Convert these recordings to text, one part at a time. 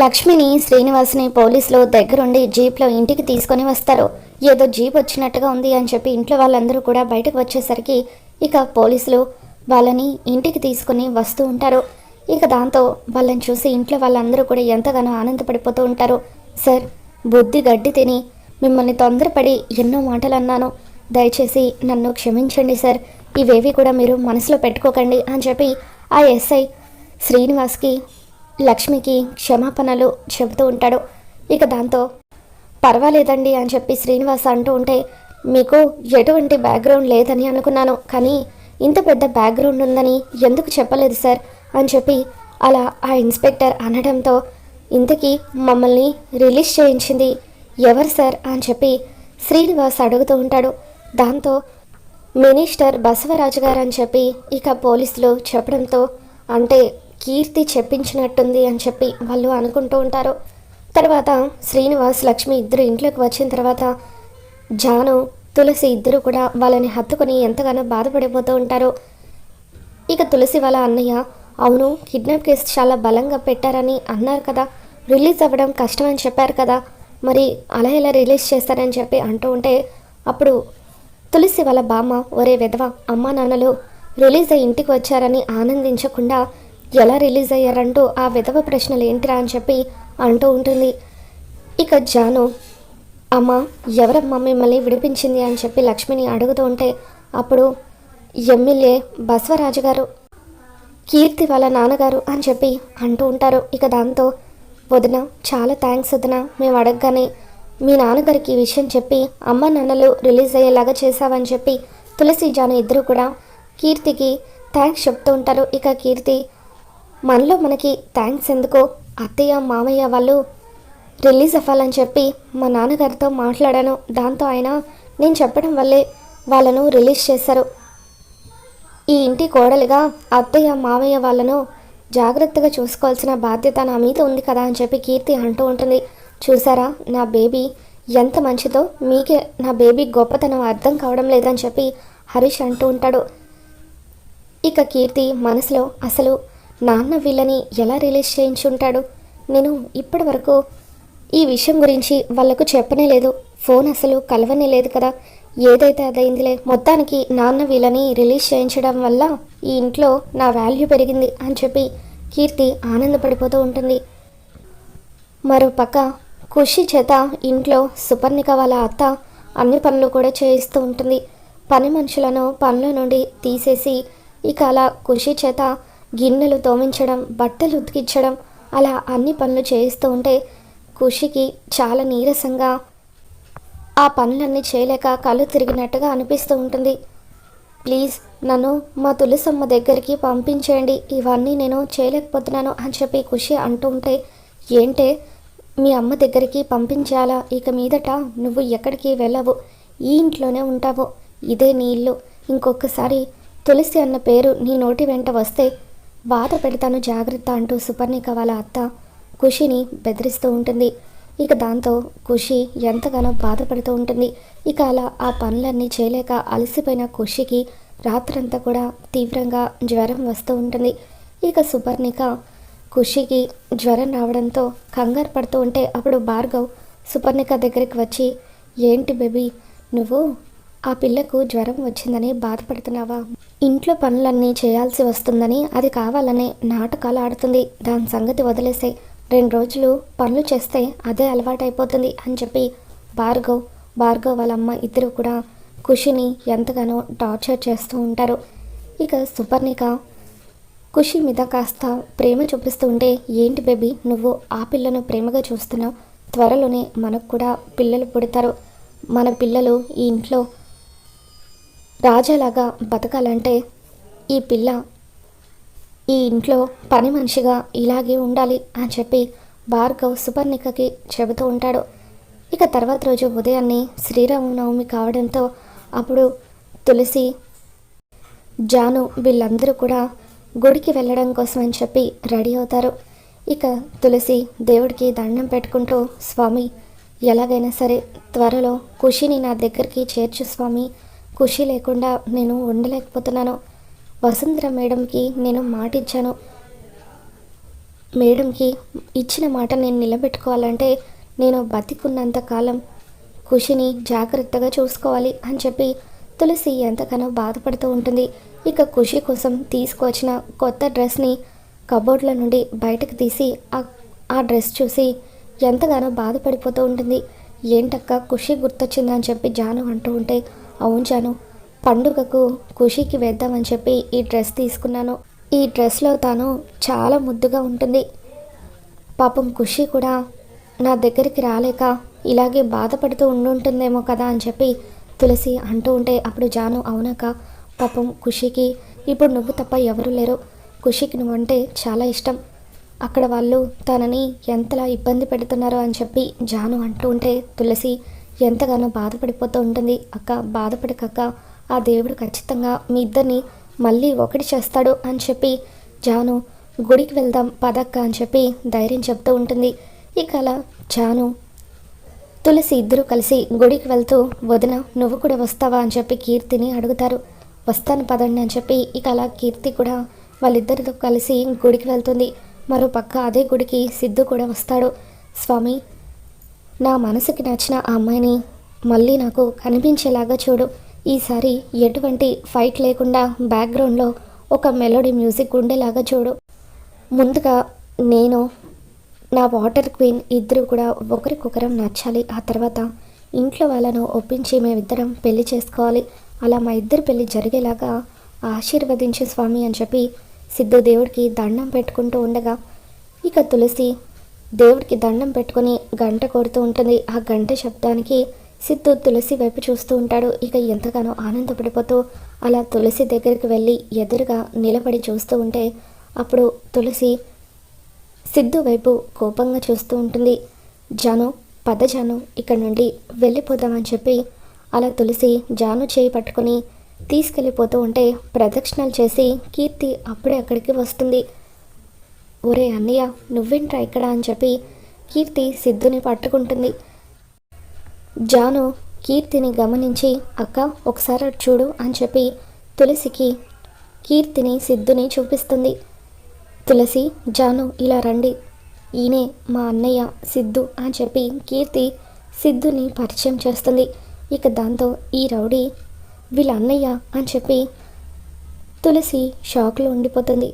లక్ష్మిని శ్రీనివాస్ని పోలీసులు దగ్గరుండి జీప్లో ఇంటికి తీసుకొని వస్తారు. ఏదో జీప్ వచ్చినట్టుగా ఉంది అని చెప్పి ఇంట్లో వాళ్ళందరూ కూడా బయటకు వచ్చేసరికి ఇక పోలీసులు వాళ్ళని ఇంటికి తీసుకొని వస్తూ ఉంటారు. ఇక దాంతో వాళ్ళని చూసి ఇంట్లో వాళ్ళందరూ కూడా ఎంతగానో ఆనందపడిపోతూ ఉంటారు. సార్ బుద్ధి గడ్డి తిని మిమ్మల్ని తొందరపడి ఎన్నో మాటలు అన్నాను. దయచేసి నన్ను క్షమించండి సార్. ఇవేవి కూడా మీరు మనసులో పెట్టుకోకండి అని చెప్పి ఆ ఎస్ఐ శ్రీనివాస్కి లక్ష్మికి క్షమాపణలు చెబుతూ ఉంటాడు. ఇక దాంతో పర్వాలేదండి అని చెప్పి శ్రీనివాస్ అంటూ ఉంటే మీకు ఎటువంటి బ్యాక్గ్రౌండ్ లేదని అనుకున్నాను కానీ ఇంత పెద్ద బ్యాక్గ్రౌండ్ ఉందని ఎందుకు చెప్పలేదు సార్? అని చెప్పి అలా ఆ ఇన్స్పెక్టర్ అనడంతో ఇంతకీ మమ్మల్ని రిలీజ్ చేయించింది ఎవరు సార్? అని చెప్పి శ్రీనివాస్ అడుగుతూ ఉంటాడు. దాంతో మినిస్టర్ బసవరాజు గారు అని చెప్పి ఇక పోలీసులు చెప్పడంతో అంటే కీర్తి చెప్పించినట్టుంది అని చెప్పి వాళ్ళు అనుకుంటూ ఉంటారు. తర్వాత శ్రీనివాస్ లక్ష్మి ఇద్దరు ఇంట్లోకి వచ్చిన తర్వాత జాను తులసి ఇద్దరు కూడా వాళ్ళని హత్తుకొని ఎంతగానో బాధపడిపోతూ ఉంటారు. ఇక తులసి వాళ్ళ అన్నయ్య అవును కిడ్నాప్ కేసు చాలా బలంగా పెట్టారని అన్నారు కదా రిలీజ్ అవ్వడం కష్టమని చెప్పారు కదా మరి అలా ఎలా రిలీజ్ చేస్తారని చెప్పి అంటూ ఉంటే అప్పుడు తులసి వాళ్ళ బామ్మ ఒరే విధవ అమ్మా నాన్నలు రిలీజ్ అయ్యి ఇంటికి వచ్చారని ఆనందించకుండా ఎలా రిలీజ్ అయ్యారంటూ ఆ విధవ ప్రశ్నలు ఏంటిరా అని చెప్పి అంటూ ఉంటుంది. ఇక జాను అమ్మ ఎవరమ్మా మిమ్మల్ని విడిపించింది? అని చెప్పి లక్ష్మిని అడుగుతూ ఉంటే అప్పుడు ఎమ్మెల్యే బసవరాజు గారు కీర్తి వాళ్ళ నాన్నగారు అని చెప్పి అంటూ ఉంటారు. ఇక దాంతో వదిన చాలా థ్యాంక్స్ వదిన మేము అడగగానే మీ నాన్నగారికి ఈ విషయం చెప్పి అమ్మ నాన్నలు రిలీజ్ అయ్యేలాగా చేశావని చెప్పి తులసి జాను ఇద్దరు కూడా కీర్తికి థ్యాంక్స్ చెప్తూ ఉంటారు. ఇక కీర్తి మనలో మనకి థ్యాంక్స్ ఎందుకో? అత్తయ్య మామయ్య వాళ్ళు రిలీజ్ అవ్వాలని చెప్పి మా నాన్నగారితో మాట్లాడాను. దాంతో ఆయన నేను చెప్పడం వల్లే వాళ్ళను రిలీజ్ చేశారు. ఈ ఇంటి కోడలిగా అత్తయ్య మామయ్య వాళ్ళను జాగ్రత్తగా చూసుకోవాల్సిన బాధ్యత నా మీద ఉంది కదా అని చెప్పి కీర్తి అంటూ ఉంటుంది. చూసారా నా బేబీ ఎంత మంచిదో మీకే నా బేబీ గొప్పతనం అర్థం కావడం లేదని చెప్పి హరీష్ అంటూ ఉంటాడు. ఇక కీర్తి మనసులో అసలు నాన్న వీళ్ళని ఎలా రిలీజ్ చేయించుంటాడు? నేను ఇప్పటి వరకు ఈ విషయం గురించి వాళ్ళకు చెప్పనే లేదు. ఫోన్ అసలు కలవనే లేదు కదా. ఏదైతే అదైందిలే మొత్తానికి నాన్న వీళ్ళని రిలీజ్ చేయించడం వల్ల ఈ ఇంట్లో నా వాల్యూ పెరిగింది అని చెప్పి కీర్తి ఆనందపడిపోతూ ఉంటుంది. మరో పక్క ఖుషి చేత ఇంట్లో సుపర్ణిక వాళ్ళ అత్త అన్ని పనులు కూడా చేయిస్తూ ఉంటుంది. పని మనుషులను పనుల నుండి తీసేసి ఇక అలా ఖుషి చేత గిన్నెలు తోమించడం బట్టలు ఉతికించడం అలా అన్ని పనులు చేయిస్తూ ఉంటే ఖుషికి చాలా నీరసంగా ఆ పనులన్నీ చేయలేక కళ్ళు తిరిగినట్టుగా అనిపిస్తూ ఉంటుంది. ప్లీజ్ నన్ను మా తులసమ్మ దగ్గరికి పంపించేయండి. ఇవన్నీ నేను చేయలేకపోతున్నాను అని చెప్పి ఖుషి అంటూ ఉంటే ఏంటే? మీ అమ్మ దగ్గరికి పంపించాలా ఇక మీదట నువ్వు ఎక్కడికి వెళ్ళవు. ఈ ఇంట్లోనే ఉంటావు. ఇదే నీ ఇల్లు. ఇంకొకసారి తులసి అన్న పేరు నీ నోటి వెంట వస్తే బాధ పెడతాను జాగ్రత్త అంటూ సుపర్ణిక వాళ్ళ అత్త ఖుషిని బెదిరిస్తూ ఉంటుంది. ఇక దాంతో ఖుషి ఎంతగానో బాధపడుతూ ఉంటుంది. ఇక అలా ఆ పనులన్నీ చేయలేక అలసిపోయిన ఖుషికి రాత్రంతా కూడా తీవ్రంగా జ్వరం వస్తూ ఉంటుంది. ఇక సుపర్ణిక ఖుషికి జ్వరం రావడంతో కంగారు పడుతూ ఉంటే అప్పుడు భార్గవ్ సుపర్ణిక దగ్గరికి వచ్చి ఏంటి బేబీ నువ్వు ఆ పిల్లకు జ్వరం వచ్చిందని బాధపడుతున్నావా? ఇంట్లో పనులన్నీ చేయాల్సి వస్తుందని అది కావాలనే నాటకాలు ఆడుతుంది. దాని సంగతి వదిలేసే రెండు రోజులు పనులు చేస్తే అదే అలవాటైపోతుంది అని చెప్పి భార్గవ్ భార్గవ్ వాళ్ళ అమ్మ ఇద్దరు కూడా ఖుషిని ఎంతగానో టార్చర్ చేస్తూ ఉంటారు. ఇక సుపర్ణిక ఖుషి మీద కాస్త ప్రేమ చూపిస్తూ ఉంటే ఏంటి బేబీ నువ్వు ఆ పిల్లను ప్రేమగా చూస్తున్నావు? త్వరలోనే మనకు కూడా పిల్లలు పుడతారు. మన పిల్లలు ఈ ఇంట్లో రాజాలాగా బతకాలంటే ఈ పిల్ల ఈ ఇంట్లో పని మనిషిగా ఇలాగే ఉండాలి అని చెప్పి భార్గవ్ సుపర్ణికకి చెబుతూ ఉంటాడు. ఇక తర్వాత రోజు ఉదయాన్నే శ్రీరామనవమి కావడంతో అప్పుడు తులసి జాను వీళ్ళందరూ కూడా గుడికి వెళ్ళడం కోసం అని చెప్పి రెడీ అవుతారు. ఇక తులసి దేవుడికి దండం పెట్టుకుంటూ స్వామి ఎలాగైనా సరే త్వరలో ఖుషిని నా దగ్గరికి చేర్చు స్వామి ఖుషి లేకుండా నేను ఉండలేకపోతున్నాను. వసుంధర మేడంకి నేను మాట ఇచ్చాను మేడంకి ఇచ్చిన మాట నేను నిలబెట్టుకోవాలంటే నేను బతికున్నంత కాలం ఖుషిని జాగ్రత్తగా చూసుకోవాలి అని చెప్పి తులసి ఎంతగానో బాధపడుతూ ఉంటుంది. ఇక ఖుషి కోసం తీసుకువచ్చిన కొత్త డ్రెస్ని కబోర్డ్ల నుండి బయటకు తీసి ఆ డ్రెస్ చూసి ఎంతగానో బాధపడిపోతూ ఉంటుంది. ఏంటక్క ఖుషి గుర్తొచ్చిందని చెప్పి జాను అంటూ ఉంటే అవును జాను. పండుగకు ఖుషికి వేద్దామని చెప్పి ఈ డ్రెస్ తీసుకున్నాను. ఈ డ్రెస్లో తాను చాలా ముద్దుగా ఉంటుంది. పాపం ఖుషి కూడా నా దగ్గరికి రాలేక ఇలాగే బాధపడుతూ ఉండుంటుందేమో కదా అని చెప్పి తులసి అంటూ ఉంటే అప్పుడు జాను అవునక్క పాపం ఖుషికి ఇప్పుడు నువ్వు తప్ప ఎవరు లేరు. ఖుషికి నువ్వంటే చాలా ఇష్టం. అక్కడ వాళ్ళు తనని ఎంతలా ఇబ్బంది పెడుతున్నారో అని చెప్పి జాను అంటూ ఉంటే తులసి ఎంతగానో బాధపడిపోతూ ఉంటుంది. అక్క బాధపడకక్క ఆ దేవుడు ఖచ్చితంగా మీ ఇద్దరిని మళ్ళీ ఒకటి చేస్తాడు అని చెప్పి జాను గుడికి వెళ్దాం పదక్క అని చెప్పి ధైర్యం చెప్తూ ఉంటుంది. ఇక అలా జాను తులసి ఇద్దరూ కలిసి గుడికి వెళ్తూ వదిన నువ్వు కూడా వస్తావా అని చెప్పి కీర్తిని అడుగుతారు. వస్తాను పదండి అని చెప్పి ఇక అలా కీర్తి కూడా వాళ్ళిద్దరితో కలిసి గుడికి వెళ్తుంది. మరో పక్క అదే గుడికి సిద్ధు కూడా వస్తాడు. స్వామి నా మనసుకి నచ్చిన ఆ అమ్మాయిని మళ్ళీ నాకు కనిపించేలాగా చూడు. ఈసారి ఎటువంటి ఫైట్ లేకుండా బ్యాక్గ్రౌండ్లో ఒక మెలోడీ మ్యూజిక్ ఉండేలాగా చూడు. ముందుగా నేను నా వాటర్ క్వీన్ ఇద్దరు కూడా ఒకరికొకరం నచ్చాలి. ఆ తర్వాత ఇంట్లో వాళ్ళను ఒప్పించి మేమిద్దరం పెళ్ళి చేసుకోవాలి. అలా మా ఇద్దరు పెళ్ళి జరిగేలాగా ఆశీర్వదించే స్వామి అని చెప్పి సిద్ధు దేవుడికి దండం పెట్టుకుంటూ ఉండగా ఇక తులసి దేవుడికి దండం పెట్టుకొని గంట కొడుతూ ఉంటుంది. ఆ గంట శబ్దానికి సిద్ధు తులసి వైపు చూస్తూ ఉంటాడు. ఇక ఎంతగానో ఆనందపడిపోతూ అలా తులసి దగ్గరికి వెళ్ళి ఎదురుగా నిలబడి చూస్తూ ఉంటే అప్పుడు తులసి సిద్ధు వైపు కోపంగా చూస్తూ ఉంటుంది. జాను పద జాను ఇక్కడ నుండి వెళ్ళిపోదామని చెప్పి అలా తులసి జాను చేయి పట్టుకొని తీసుకెళ్ళిపోతూ ఉంటే ప్రదక్షిణలు చేసి కీర్తి అప్పుడే అక్కడికి వస్తుంది. ఒరే అన్నయ్య నువ్వేంట్రా ఇక్కడ అని చెప్పి కీర్తి సిద్ధుని పట్టుకుంటుంది. జాను కీర్తిని గమనించి అక్క ఒకసారి చూడు అని చెప్పి తులసికి కీర్తిని సిద్ధుని చూపిస్తుంది. తులసి జాను ఇలా రండి. ఈయనే మా అన్నయ్య సిద్ధు అని చెప్పి కీర్తి సిద్ధుని పరిచయం చేస్తుంది. ఇక దాంతో ఈ రౌడీ వీళ్ళ అన్నయ్య అని చెప్పి తులసి షాక్లో ఉండిపోతుంది.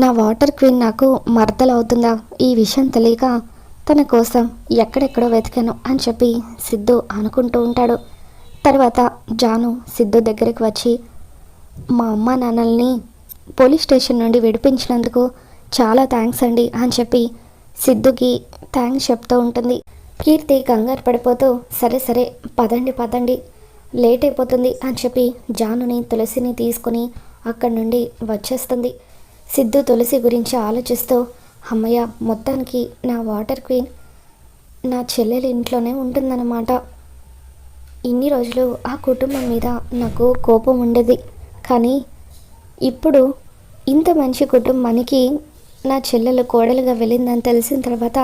నా వాటర్ క్వీన్ నాకు మరదలవుతుందా? ఈ విషయం తెలియక తన కోసం ఎక్కడెక్కడో వెతికాను అని చెప్పి సిద్ధు అనుకుంటూ ఉంటాడు. తర్వాత జాను సిద్ధు దగ్గరికి వచ్చి మా అమ్మ నాన్నల్ని పోలీస్ స్టేషన్ నుండి విడిపించినందుకు చాలా థ్యాంక్స్ అండి అని చెప్పి సిద్ధుకి థ్యాంక్స్ చెప్తూ ఉంటుంది. కీర్తి కంగారు పడిపోతూ సరే సరే పదండి పదండి లేట్ అయిపోతుంది అని చెప్పి జానుని తులసిని తీసుకుని అక్కడి నుండి వచ్చేస్తుంది. సిద్ధు తులసి గురించి ఆలోచిస్తూ అమ్మయ్య మొత్తానికి నా వాటర్ క్వీన్ నా చెల్లెలు ఇంట్లోనే ఉంటుందన్నమాట. ఇన్ని రోజులు ఆ కుటుంబం మీద నాకు కోపం ఉండేది. కానీ ఇప్పుడు ఇంత మంచి కుటుంబానికి నా చెల్లెలు కోడలుగా వెళ్ళిందని తెలిసిన తర్వాత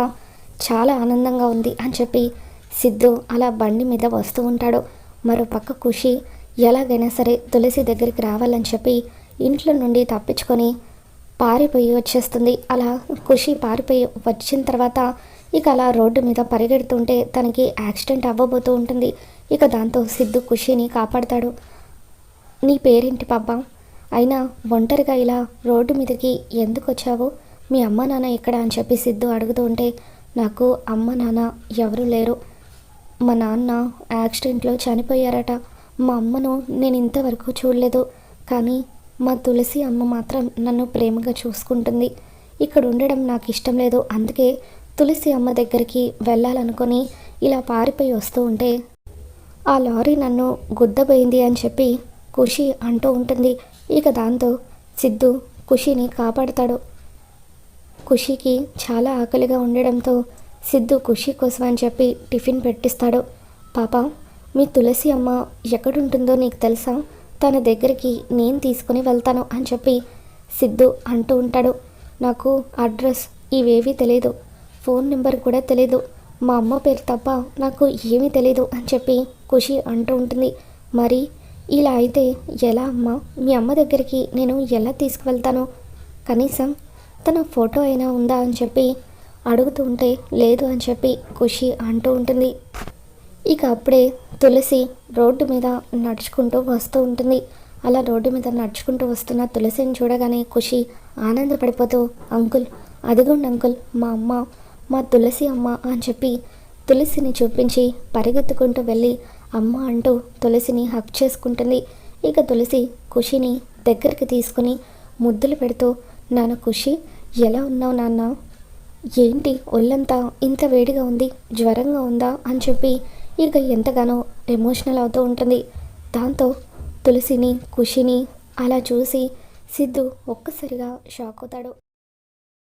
చాలా ఆనందంగా ఉంది అని చెప్పి సిద్ధు అలా బండి మీద వస్తూ ఉంటాడు. మరో పక్క ఖుషి ఎలాగైనా సరే తులసి దగ్గరికి రావాలని చెప్పి ఇంట్లో నుండి తప్పించుకొని పారిపోయి వచ్చేస్తుంది. అలా ఖుషి పారిపోయి వచ్చిన తర్వాత ఇక అలా రోడ్డు మీద పరిగెడుతుంటే తనకి యాక్సిడెంట్ అవ్వబోతూ ఉంటుంది. ఇక దాంతో సిద్ధు ఖుషిని కాపాడతాడు. నీ పేరేంటి పాప? అయినా ఒంటరిగా ఇలా రోడ్డు మీదకి ఎందుకు వచ్చావు? మీ అమ్మ నాన్న ఎక్కడ అని చెప్పి సిద్ధు అడుగుతూ ఉంటే నాకు అమ్మ నాన్న ఎవరూ లేరు. మా నాన్న యాక్సిడెంట్లో చనిపోయారట. మా అమ్మను నేను ఇంతవరకు చూడలేదు. కానీ మా తులసి అమ్మ మాత్రం నన్ను ప్రేమగా చూసుకుంటుంది. ఇక్కడ ఉండడం నాకు ఇష్టం లేదు. అందుకే తులసి అమ్మ దగ్గరికి వెళ్ళాలనుకొని ఇలా పారిపోయి వస్తూ ఉంటే ఆ లారీ నన్ను గుద్దబోయింది అని చెప్పి ఖుషి అంటూ ఉంటుంది. ఇక దాంతో సిద్ధు ఖుషిని కాపాడతాడు. ఖుషికి చాలా ఆకలిగా ఉండడంతో సిద్ధు ఖుషి కోసం అని చెప్పి టిఫిన్ పెట్టిస్తాడు. పాప మీ తులసి అమ్మ ఎక్కడుంటుందో నీకు తెలుసా? తన దగ్గరికి నేను తీసుకుని వెళ్తాను అని చెప్పి సిద్ధు అంటూ ఉంటాడు. నాకు అడ్రస్ ఇవేవీ తెలియదు ఫోన్ నెంబర్ కూడా తెలియదు మా అమ్మ పేరు తప్ప నాకు ఏమీ తెలియదు అని చెప్పి ఖుషి అంటూ ఉంటుంది. మరి ఇలా అయితే ఎలా అమ్మ? మీ అమ్మ దగ్గరికి నేను ఎలా తీసుకువెళ్తాను? కనీసం తన ఫోటో అయినా ఉందా అని చెప్పి అడుగుతూ ఉంటే లేదు అని చెప్పి ఖుషి అంటూ ఉంటుంది. ఇక అప్పుడే తులసి రోడ్డు మీద నడుచుకుంటూ వస్తూ ఉంటుంది. అలా రోడ్డు మీద నడుచుకుంటూ వస్తున్న తులసిని చూడగానే ఖుషి ఆనందపడిపోతూ అంకుల్ అదిగోండి అంకుల్ మా అమ్మ మా తులసి అమ్మ అని చెప్పి తులసిని చూపించి పరిగెత్తుకుంటూ వెళ్ళి అమ్మ అంటూ తులసిని హక్ చేసుకుంటుంది. ఇక తులసి ఖుషిని దగ్గరికి తీసుకుని ముద్దులు పెడుతూ నాన్న ఖుషి ఎలా ఉన్నావు నాన్న? ఏంటి ఒళ్ళంతా ఇంత వేడిగా ఉంది జ్వరంగా ఉందా? అని చెప్పి ఇక ఎంతగానో ఎమోషనల్ అవుతూ ఉంటుంది. దాంతో తులసిని ఖుషిని అలా చూసి సిద్ధు ఒక్కసారిగా షాక్ అవుతాడు.